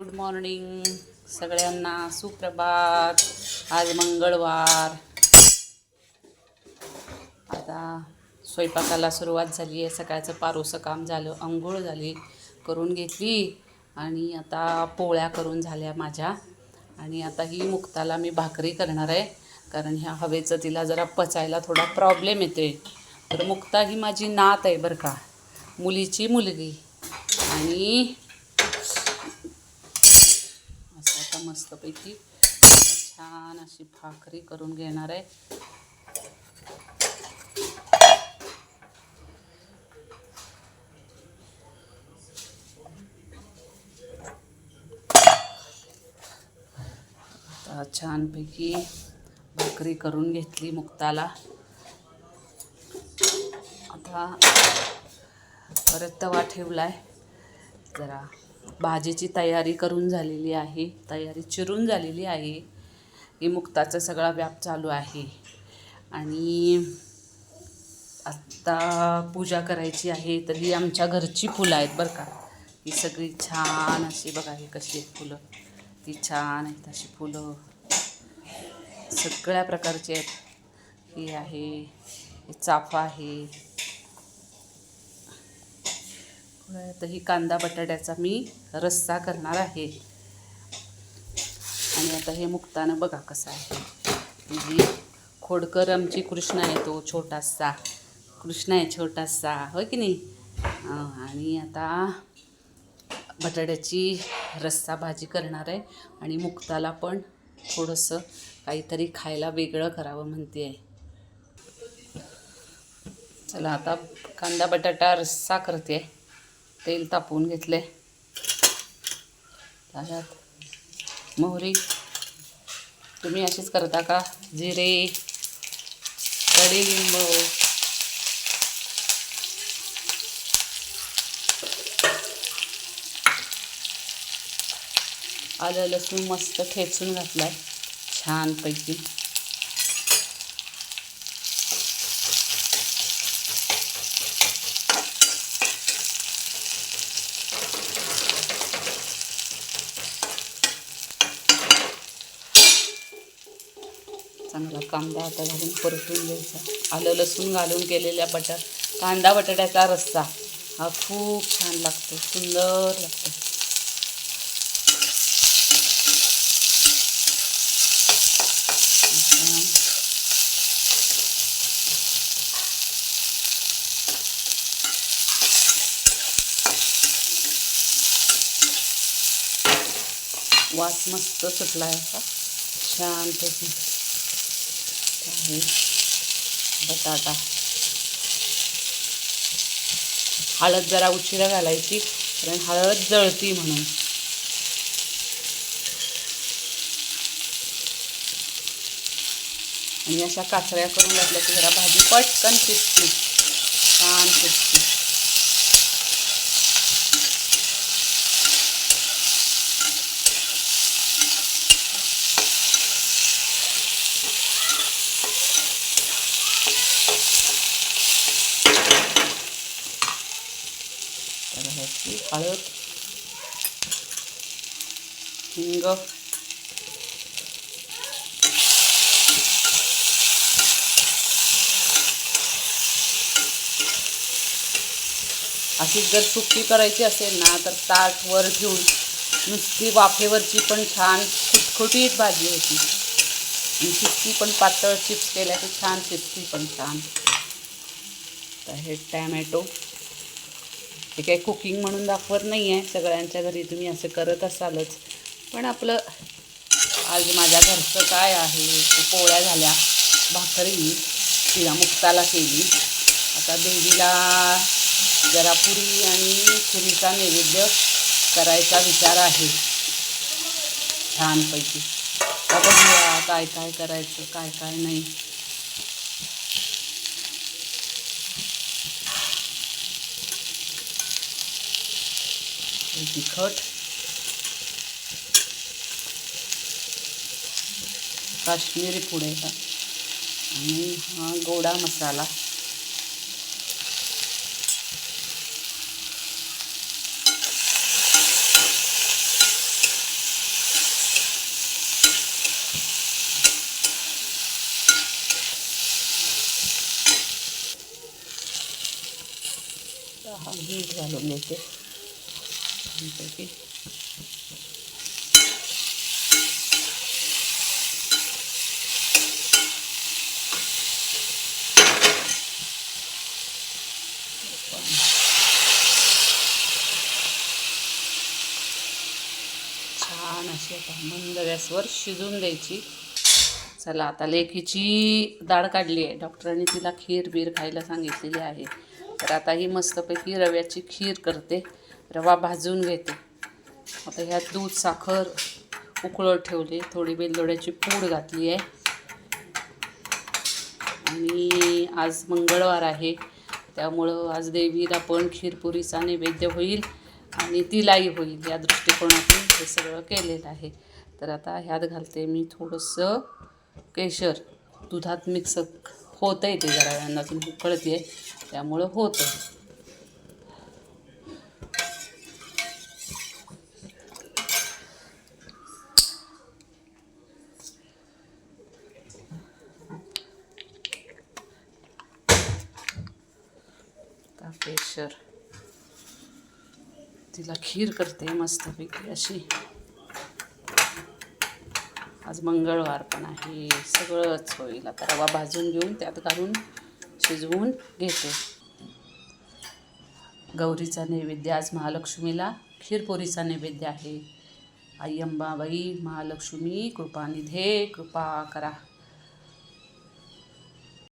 Good morning सगळ्यांना. सुप्रभात. आज मंगळवार. आता स्वयंपाकाला सुरुवात झाली आहे. सकाळचं पारोसं काम झालं. अंघोळ झाली करून घेतली आणि आता पोळ्या करून झाल्या माझ्या. आणि आता ही मुक्ताला मी भाकरी करणार आहे. कारण ह्या हवेचं तिला जरा पचायला थोडा प्रॉब्लेम येते तर मुक्ता ही माझी नात आहे बरं का. मुलीची मुलगी. आणि असं आता मस्तपैकी छान अशी भाकरी करून घेणार आहे. आता छानपैकी भाकरी करून घेतली मुक्ताला. आता परत तवा ठेवला आहे जरा भाजीची तयारी करून झालेली आहे तयारी चिरून झालेली आहे. ही मुक्ताचा सगळा व्याप चालू आहे. आणि आत्ता पूजा करायची आहे तर ही आमच्या घरची फुलं आहेत बरं का. ही सगळी छान अशी बघा ही कशी आहेत फुलं. ती छान आहेत अशी फुलं. सगळ्या प्रकारची आहेत. ही आहे चाफा आहे. आता ही कांदा बटाट्याचा मी रस्सा करणार आहे. आणि आता हे मुक्तानं बघा कसं आहे. ही खोडकर आमची कृष्ण आहे तो छोटासा. कृष्ण आहे छोटासा हो की नाही? आणि आता बटाट्याची रस्सा भाजी करणार आहे. आणि मुक्ताला पण थोडंसं काहीतरी खायला वेगळं करावं म्हणते. आहे चला आता कांदा बटाटा रस्सा करते. आहे तेल तापवून घेतले त्याच्यात मोहरी. तुम्ही अशीच करता का? जिरे कडीलिंब आलं लसूण मस्त ठेचून घातलाय छानपैकी. चांगला कांदा आता घालून परतून घ्यायचा. आलं लसूण घालून केलेल्या बटा कांदा बटाट्याचा रस्सा. हा खूप छान लागतो सुंदर लागतो. वास मस्त सुटला आहे असा तसं आहे. बटाटा. हळद जरा उशिरा घालायची कारण हळद जळती म्हणून. आणि अशा काचऱ्या करून घातल्या की जरा भाजी पटकन शिजते छान शिजते हळद हिंग अशीच जर सुकी करायची असेल ना, तर ताट वर ठेवून नुसती वाफेवरची पण छान खुटखुटीत भाजी होती. आणि शिस्ती पण चिप्स की छान शिस्ती पण छान. हे काही कुकिंग म्हणून दाखवत नाही आहे सगळ्यांच्या घरी तुम्ही असं करत असालच. पण आपलं आज माझ्या घरचं काय आहे? पोळ्या झाल्या. भाकरी. तिला मुक्ताला केली. आता देवीला जरा पुरी आणि पुरीचा नैवेद्य करायचा विचार आहे. छानपैकी. आता बघूया काय काय करायचं काय काय नाही. तिखट. काश्मीरी पुडेचा आणि हा गोडा मसाला. हा मीठ घालून देते छानपैकी छान अशी आता मंद गॅसवर शिजून द्यायची. चला आता लेखीची डाळ काढली आहे. डॉक्टरांनी तिला खीर बीर खायला सांगितलेली आहे. तर आता ही मस्तपैकी रव्याची खीर करते. रवा भाजून घेते. आता ह्यात दूध साखर उकळत ठेवली. थोडी बेलदोड्याची पूड घातली आहे आणि आज मंगळवार आहे. त्यामुळं आज देवीला पण खीरपुरीचा नैवेद्य होईल आणि तिलाही होईल या दृष्टिकोनातून हे सगळं केलेलं आहे. तर आता ह्यात घालते मी थोडंसं केशर. दुधात मिक्स होतं आहे ते जरा वेळानं अजून उकळते आहे त्यामुळं होतं आता तिला खीर करते मस्तपैकी अशी. आज मंगळवार पण आहे. सगळंच होईल. आता रवा भाजून घेऊन त्यात घालून शिजवून घेते. गौरीचा नैवेद्य आज महालक्ष्मीला. खीरपोरीचा नैवेद्य आहे. आई अंबाबाई महालक्ष्मी कृपानिधे कृपा करा.